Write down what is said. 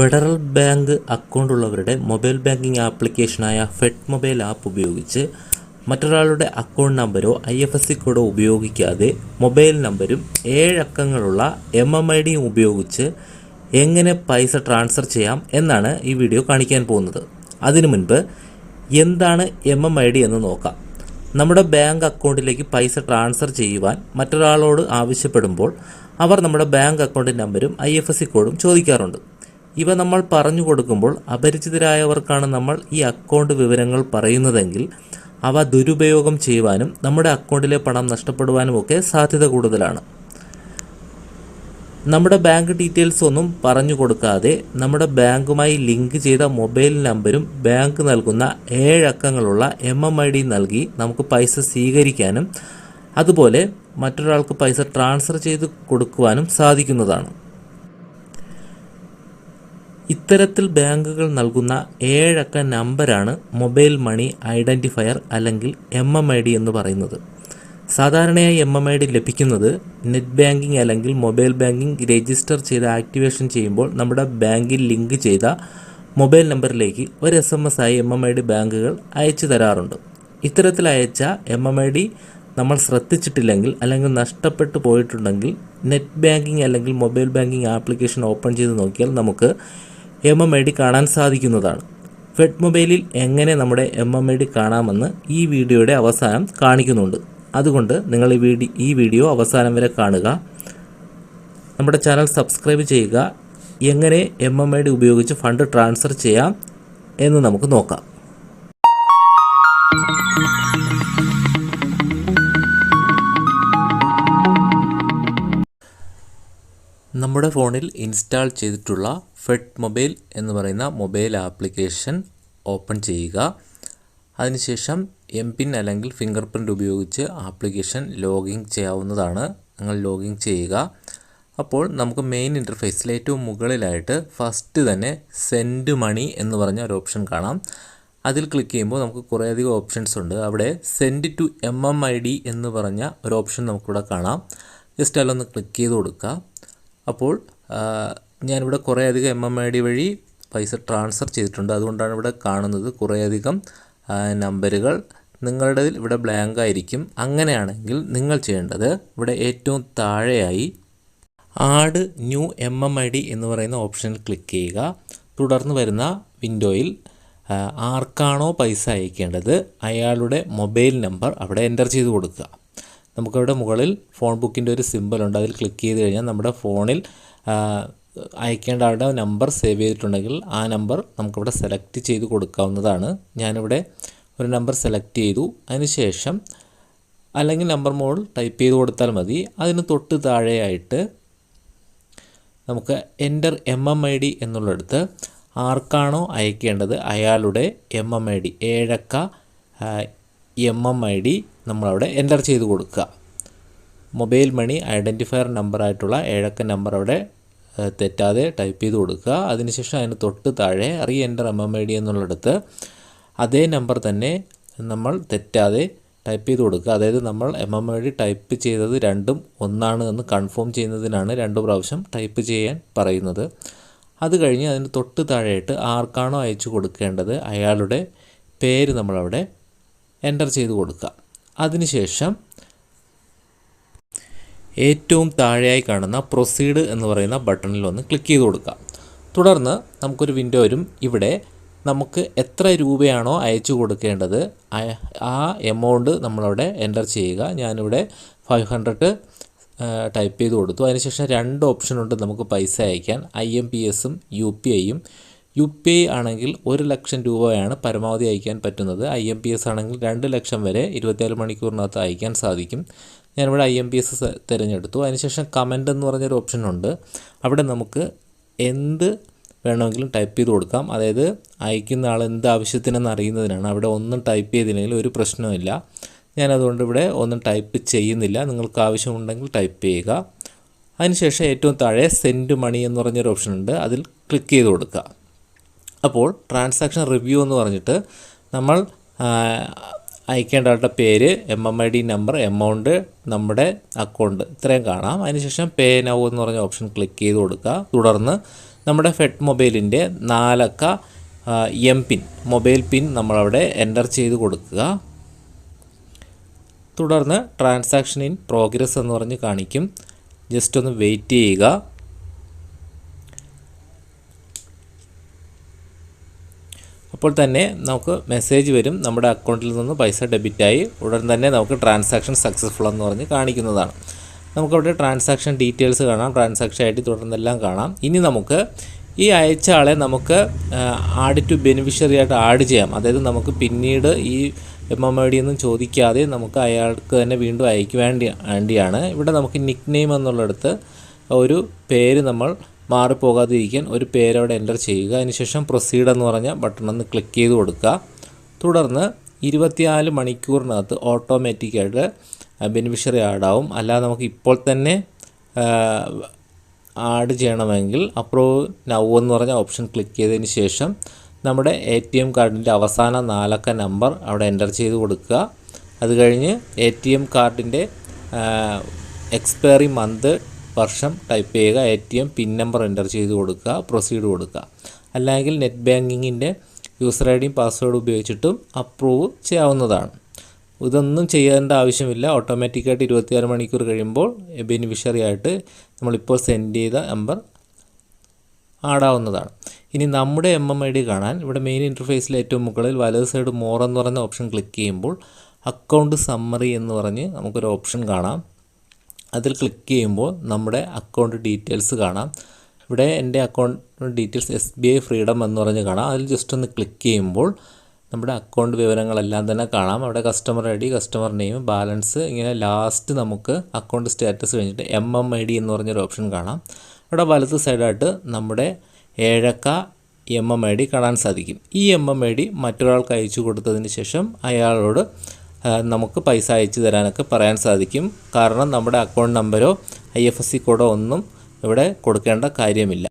Federal bank account ഉള്ളവരുടെ mobile banking ആപ്ലിക്കേഷനായ Fed mobile app ഉപയോഗിച്ച് മറ്റൊരാളുടെ അക്കൗണ്ട് നമ്പരോ ഐ എഫ് എസ് സി കോഡോ ഉപയോഗിക്കാതെ മൊബൈൽ നമ്പരും ഏഴക്കങ്ങളുള്ള എം എം ഐ ഡിയും ഉപയോഗിച്ച് എങ്ങനെ പൈസ ട്രാൻസ്ഫർ ചെയ്യാം എന്നാണ് ഈ വീഡിയോ കാണിക്കാൻ പോകുന്നത്. അതിനു മുൻപ് എന്താണ് എം എം ഐ ഡി എന്ന് നോക്കാം. നമ്മുടെ ബാങ്ക് അക്കൗണ്ടിലേക്ക് പൈസ ട്രാൻസ്ഫർ ചെയ്യുവാൻ മറ്റൊരാളോട് ആവശ്യപ്പെടുമ്പോൾ അവർ നമ്മുടെ ബാങ്ക് അക്കൗണ്ട് നമ്പരും ഐ എഫ് എസ് സി കോഡും ചോദിക്കാറുണ്ട്. ഇവ നമ്മൾ പറഞ്ഞു കൊടുക്കുമ്പോൾ അപരിചിതരായവർക്കാണ് നമ്മൾ ഈ അക്കൗണ്ട് വിവരങ്ങൾ പറയുന്നതെങ്കിൽ അവ ദുരുപയോഗം ചെയ്യുവാനും നമ്മുടെ അക്കൗണ്ടിലെ പണം നഷ്ടപ്പെടുവാനും ഒക്കെ സാധ്യത കൂടുതലാണ്. നമ്മുടെ ബാങ്ക് ഡീറ്റെയിൽസ് ഒന്നും പറഞ്ഞു കൊടുക്കാതെ നമ്മുടെ ബാങ്കുമായി ലിങ്ക് ചെയ്ത മൊബൈൽ നമ്പരും ബാങ്ക് നൽകുന്ന ഏഴക്കങ്ങളുള്ള എം എം ഐ ഡി നൽകി നമുക്ക് പൈസ സ്വീകരിക്കാനും അതുപോലെ മറ്റൊരാൾക്ക് പൈസ ട്രാൻസ്ഫർ ചെയ്ത് കൊടുക്കുവാനും സാധിക്കുന്നതാണ്. ഇത്തരത്തിൽ ബാങ്കുകൾ നൽകുന്ന ഏഴക്ക നമ്പരാണ് മൊബൈൽ മണി ഐഡന്റിഫയർ അല്ലെങ്കിൽ എം എം ഐ ഡി എന്ന് പറയുന്നത്. സാധാരണയായി എം എം ഐ ഡി ലഭിക്കുന്നത് നെറ്റ് ബാങ്കിംഗ് അല്ലെങ്കിൽ മൊബൈൽ ബാങ്കിംഗ് രജിസ്റ്റർ ചെയ്ത് ആക്ടിവേഷൻ ചെയ്യുമ്പോൾ നമ്മുടെ ബാങ്കിൽ ലിങ്ക് ചെയ്ത മൊബൈൽ നമ്പറിലേക്ക് ഒരു എസ് എം എസ് ആയി എം എം ഐ ഡി ബാങ്കുകൾ അയച്ചു തരാറുണ്ട്. ഇത്തരത്തിൽ അയച്ച എം എം ഐ ഡി നമ്മൾ ശ്രദ്ധിച്ചിട്ടില്ലെങ്കിൽ അല്ലെങ്കിൽ നഷ്ടപ്പെട്ടു പോയിട്ടുണ്ടെങ്കിൽ നെറ്റ് ബാങ്കിംഗ് അല്ലെങ്കിൽ മൊബൈൽ ബാങ്കിംഗ് ആപ്ലിക്കേഷൻ ഓപ്പൺ ചെയ്ത് നോക്കിയാൽ നമുക്ക് എം എം ഐ ഡി കാണാൻ സാധിക്കുന്നതാണ്. ഫെഡ് മൊബൈലിൽ എങ്ങനെ നമ്മുടെ എം എം ഐ ഡി കാണാമെന്ന് ഈ വീഡിയോയുടെ അവസാനം കാണിക്കുന്നുണ്ട്. അതുകൊണ്ട് നിങ്ങൾ ഈ വീഡിയോ ഈ വീഡിയോ അവസാനം വരെ കാണുക. നമ്മുടെ ചാനൽ സബ്സ്ക്രൈബ് ചെയ്യുക. എങ്ങനെ എം എം ഐ ഡി ഉപയോഗിച്ച് ഫണ്ട് ട്രാൻസ്ഫർ ചെയ്യാം എന്ന് നമുക്ക് നോക്കാം. നമ്മുടെ ഫോണിൽ ഇൻസ്റ്റാൾ ചെയ്തിട്ടുള്ള ഫെഡ് മൊബൈൽ എന്ന് പറയുന്ന മൊബൈൽ ആപ്ലിക്കേഷൻ ഓപ്പൺ ചെയ്യുക. അതിനുശേഷം എം പിൻ അല്ലെങ്കിൽ ഫിംഗർ പ്രിന്റ് ഉപയോഗിച്ച് ആപ്ലിക്കേഷൻ ലോഗിൻ ചെയ്യാവുന്നതാണ്. നിങ്ങൾ ലോഗിൻ ചെയ്യുക. അപ്പോൾ നമുക്ക് മെയിൻ ഇന്റർഫേസിൽ ഏറ്റവും മുകളിലായിട്ട് ഫസ്റ്റ് തന്നെ സെൻഡ് മണി എന്ന് പറഞ്ഞ ഒരു ഓപ്ഷൻ കാണാം. അതിൽ ക്ലിക്ക് ചെയ്യുമ്പോൾ നമുക്ക് കുറേയധികം ഓപ്ഷൻസ് ഉണ്ട്. അവിടെ send to M M I D എന്ന് പറഞ്ഞ ഒരു ഓപ്ഷൻ നമുക്കിവിടെ കാണാം. ജസ്റ്റ് അതിലൊന്ന് ക്ലിക്ക് ചെയ്ത് കൊടുക്കുക. അപ്പോൾ ഞാനിവിടെ കുറേയധികം എം എം ഐ ഡി വഴി പൈസ ട്രാൻസ്ഫർ ചെയ്തിട്ടുണ്ട്. അതുകൊണ്ടാണ് ഇവിടെ കാണുന്നത് കുറേയധികം നമ്പറുകൾ. നിങ്ങളുടെ ഇവിടെ ബ്ലാങ്ക് ആയിരിക്കും. അങ്ങനെയാണെങ്കിൽ നിങ്ങൾ ചെയ്യേണ്ടത് ഇവിടെ ഏറ്റവും താഴെയായി add new M M I D എന്ന് പറയുന്ന ഓപ്ഷനിൽ ക്ലിക്ക് ചെയ്യുക. തുടർന്ന് വരുന്ന വിൻഡോയിൽ ആർക്കാണോ പൈസ അയക്കേണ്ടത് അയാളുടെ മൊബൈൽ നമ്പർ അവിടെ എന്റർ ചെയ്ത് കൊടുക്കുക. നമുക്കവിടെ മുകളിൽ ഫോൺ ബുക്കിന്റെ ഒരു സിമ്പിൾ ഉണ്ട്. അതിൽ ക്ലിക്ക് ചെയ്ത് കഴിഞ്ഞാൽ നമ്മുടെ ഫോണിൽ അയക്കേണ്ട ആളുടെ നമ്പർ സേവ് ചെയ്തിട്ടുണ്ടെങ്കിൽ ആ നമ്പർ നമുക്കിവിടെ സെലക്ട് ചെയ്ത് കൊടുക്കാവുന്നതാണ്. ഞാനിവിടെ ഒരു നമ്പർ സെലക്ട് ചെയ്തു. അതിനുശേഷം അല്ലെങ്കിൽ നമ്പർ മോൾ ടൈപ്പ് ചെയ്ത് കൊടുത്താൽ മതി. അതിന് തൊട്ട് താഴെയായിട്ട് നമുക്ക് enter M M I D എന്നുള്ളിടത്ത് ആർക്കാണോ അയക്കേണ്ടത് അയാളുടെ എം എം ഐ ഡി ഏഴക്ക എം എം ഐ ഡി നമ്മളവിടെ എന്റർ ചെയ്ത് കൊടുക്കുക. മൊബൈൽ മണി ഐഡന്റിഫയർ നമ്പറായിട്ടുള്ള ഏഴക്ക നമ്പർ അവിടെ തെറ്റാതെ ടൈപ്പ് ചെയ്ത് കൊടുക്കുക. അതിനുശേഷം അതിന് തൊട്ട് താഴെ reenter M M I D എന്നുള്ളിടത്ത് അതേ നമ്പർ തന്നെ നമ്മൾ തെറ്റാതെ ടൈപ്പ് ചെയ്ത് കൊടുക്കുക. അതായത് നമ്മൾ M M I D type ചെയ്തത് രണ്ടും ഒന്നാണ് എന്ന് കൺഫേം ചെയ്യുന്നതിനാണ് രണ്ട് പ്രാവശ്യം ടൈപ്പ് ചെയ്യാൻ പറയുന്നത്. അത് കഴിഞ്ഞ് അതിന് തൊട്ട് താഴെയായിട്ട് ആർക്കാണോ അയച്ചു കൊടുക്കേണ്ടത് അയാളുടെ പേര് നമ്മളവിടെ എന്റർ ചെയ്ത് കൊടുക്കുക. അതിനുശേഷം ഏറ്റവും താഴെയായി കാണുന്ന പ്രൊസീഡ് എന്ന് പറയുന്ന ബട്ടണിൽ ഒന്ന് ക്ലിക്ക് ചെയ്ത് കൊടുക്കുക തുടർന്ന് നമുക്കൊരു വിൻഡോ വരും. ഇവിടെ നമുക്ക് എത്ര രൂപയാണോ അയച്ചു കൊടുക്കേണ്ടത് ആ എമൗണ്ട് നമ്മളവിടെ എന്റർ ചെയ്യുക. ഞാനിവിടെ ഫൈവ് ഹൺഡ്രഡ് ടൈപ്പ് ചെയ്ത് കൊടുത്തു. അതിനുശേഷം രണ്ട് ഓപ്ഷനുണ്ട് നമുക്ക് പൈസ അയക്കാൻ. ഐ എം പി എസും യു പി ഐയും യു പി ഐ ആണെങ്കിൽ ഒരു ലക്ഷം രൂപയാണ് പരമാവധി അയക്കാൻ പറ്റുന്നത്. ഐ എം പി എസ് ആണെങ്കിൽ രണ്ട് ലക്ഷം വരെ ഇരുപത്തിനാല് മണിക്കൂറിനകത്ത് അയക്കാൻ സാധിക്കും. ഞാനിവിടെ ഐ എം പി എസ് തിരഞ്ഞെടുത്തു. അതിനുശേഷം കമന്റ് എന്ന് പറഞ്ഞൊരു ഓപ്ഷൻ ഉണ്ട്. അവിടെ നമുക്ക് എന്ത് വേണമെങ്കിലും ടൈപ്പ് ചെയ്ത് കൊടുക്കാം. അതായത് അയക്കുന്ന ആൾ എന്ത് ആവശ്യത്തിനെന്ന് അറിയുന്നതിനാണ്. അവിടെ ഒന്നും ടൈപ്പ് ചെയ്തില്ലെങ്കിൽ ഒരു പ്രശ്നമില്ല ഞാനതുകൊണ്ട് ഇവിടെ ഒന്നും ടൈപ്പ് ചെയ്യുന്നില്ല. നിങ്ങൾക്ക് ആവശ്യമുണ്ടെങ്കിൽ ടൈപ്പ് ചെയ്യുക. അതിനുശേഷം ഏറ്റവും താഴെ സെൻഡ് മണി എന്ന് പറഞ്ഞൊരു ഓപ്ഷൻ ഉണ്ട്. അതിൽ ക്ലിക്ക് ചെയ്ത് കൊടുക്കുക. അപ്പോൾ ട്രാൻസാക്ഷൻ റിവ്യൂ എന്ന് പറഞ്ഞിട്ട് നമ്മൾ അയക്കേണ്ട ആളുടെ പേര് M M I D number amount നമ്മുടെ അക്കൗണ്ട് ഇത്രയും കാണാം. അതിനുശേഷം പേ നൗ എന്ന് പറഞ്ഞ ഓപ്ഷൻ ക്ലിക്ക് ചെയ്ത് കൊടുക്കുക. തുടർന്ന് നമ്മുടെ ഫെഡ് മൊബൈലിന്റെ നാലക്ക എം പിൻ മൊബൈൽ പിൻ നമ്മളവിടെ എന്റർ ചെയ്ത് കൊടുക്കുക. തുടർന്ന് ട്രാൻസാക്ഷൻ ഇൻ പ്രോഗ്രസ് എന്ന് പറഞ്ഞ് കാണിക്കും. ജസ്റ്റ് ഒന്ന് വെയിറ്റ് ചെയ്യുക. അപ്പോൾ തന്നെ നമുക്ക് മെസ്സേജ് വരും. നമ്മുടെ അക്കൗണ്ടിൽ നിന്ന് പൈസ ഡെബിറ്റായി ഉടൻ തന്നെ നമുക്ക് ട്രാൻസാക്ഷൻ സക്സസ്ഫുൾ എന്ന് പറഞ്ഞ് കാണിക്കുന്നതാണ്. നമുക്കവിടെ ട്രാൻസാക്ഷൻ ഡീറ്റെയിൽസ് കാണാം. ട്രാൻസാക്ഷൻ ഐ ഡി തുടർന്നെല്ലാം കാണാം. ഇനി നമുക്ക് ഈ അയച്ച ആളെ നമുക്ക് ആഡ് ടു ബെനിഫിഷ്യറി ആയിട്ട് ആഡ് ചെയ്യാം. അതായത് നമുക്ക് പിന്നീട് ഈ എം എം ഐ ഡി ഒന്നും ചോദിക്കാതെ നമുക്ക് അയാൾക്ക് തന്നെ വീണ്ടും അയക്കുവേണ്ടി വേണ്ടിയാണ്. ഇവിടെ നമുക്ക് നിക്നെയിം നെയിം എന്നുള്ളിടത്ത് ഒരു പേര് നമ്മൾ മാറിപ്പോകാതിരിക്കാൻ ഒരു പേര് അവിടെ എന്റർ ചെയ്യുക. അതിനുശേഷം പ്രൊസീഡ് എന്ന് പറഞ്ഞ ബട്ടൺ ഒന്ന് ക്ലിക്ക് ചെയ്ത് കൊടുക്കുക. തുടർന്ന് ഇരുപത്തിനാല് മണിക്കൂറിനകത്ത് ഓട്ടോമാറ്റിക്കായിട്ട് ബെനിഫിഷ്യറി ആഡാവും അല്ലാതെ നമുക്ക് ഇപ്പോൾ തന്നെ ആഡ് ചെയ്യണമെങ്കിൽ അപ്രൂവ് നൗ എന്ന് പറഞ്ഞ ഓപ്ഷൻ ക്ലിക്ക് ചെയ്തതിന് ശേഷം നമ്മുടെ എ ടി എം കാർഡിന്റെ അവസാന നാലക്ക നമ്പർ അവിടെ എന്റർ ചെയ്ത് കൊടുക്കുക. അത് കഴിഞ്ഞ് എ ടി എം കാർഡിന്റെ എക്സ്പയറി മന്ത് വർഷം ടൈപ്പ് ചെയ്യുക A T M PIN number enter ചെയ്ത് കൊടുക്കുക പ്രൊസീഡ് കൊടുക്കുക. അല്ലെങ്കിൽ നെറ്റ് ബാങ്കിങ്ങിന്റെ യൂസർ ഐ ഡിയും പാസ്വേഡ് ഉപയോഗിച്ചിട്ടും അപ്രൂവ് ചെയ്യാവുന്നതാണ്. ഇതൊന്നും ചെയ്യേണ്ട ആവശ്യമില്ല. ഓട്ടോമാറ്റിക്കായിട്ട് ഇരുപത്തിയാറ് മണിക്കൂർ കഴിയുമ്പോൾ ബെനിഫിഷ്യറി ആയിട്ട് നമ്മളിപ്പോൾ സെൻഡ് ചെയ്ത നമ്പർ ആടാവുന്നതാണ് ഇനി നമ്മുടെ എം എം ഐ ഡി കാണാൻ ഇവിടെ മെയിൻ ഇന്റർഫേസിൽ ഏറ്റവും മുകളിൽ വലത് സൈഡ് മോർ എന്ന് പറയുന്ന ഓപ്ഷൻ ക്ലിക്ക് ചെയ്യുമ്പോൾ അക്കൗണ്ട് സമ്മറി എന്ന് പറഞ്ഞ് നമുക്കൊരു ഓപ്ഷൻ കാണാം. അതിൽ ക്ലിക്ക് ചെയ്യുമ്പോൾ നമ്മുടെ അക്കൗണ്ട് ഡീറ്റെയിൽസ് കാണാം. ഇവിടെ എന്റെ account details S B I Freedom എന്ന് പറഞ്ഞ് കാണാം. അതിൽ ജസ്റ്റ് ഒന്ന് ക്ലിക്ക് ചെയ്യുമ്പോൾ നമ്മുടെ അക്കൗണ്ട് വിവരങ്ങളെല്ലാം തന്നെ കാണാം. അവിടെ customer I D customer name balance ഇങ്ങനെ ലാസ്റ്റ് നമുക്ക് അക്കൗണ്ട് സ്റ്റാറ്റസ് കഴിഞ്ഞിട്ട് എം എം ഐ ഡി എന്ന് പറഞ്ഞൊരു ഓപ്ഷൻ കാണാം. ഇവിടെ വലത്ത് സൈഡായിട്ട് നമ്മുടെ ഏഴക്ക എം എം ഐ ഡി കാണാൻ സാധിക്കും. ഈ എം എം ഐ ഡി മറ്റൊരാൾക്ക് അയച്ചു കൊടുത്തതിന് ശേഷം അയാളോട് നമുക്ക് പൈസ അയച്ചു തരാനൊക്കെ പറയാൻ സാധിക്കും. കാരണം നമ്മുടെ അക്കൗണ്ട് നമ്പരോ ഐ എഫ് എസ് സി കോഡോ ഒന്നും ഇവിടെ കൊടുക്കേണ്ട കാര്യമില്ല.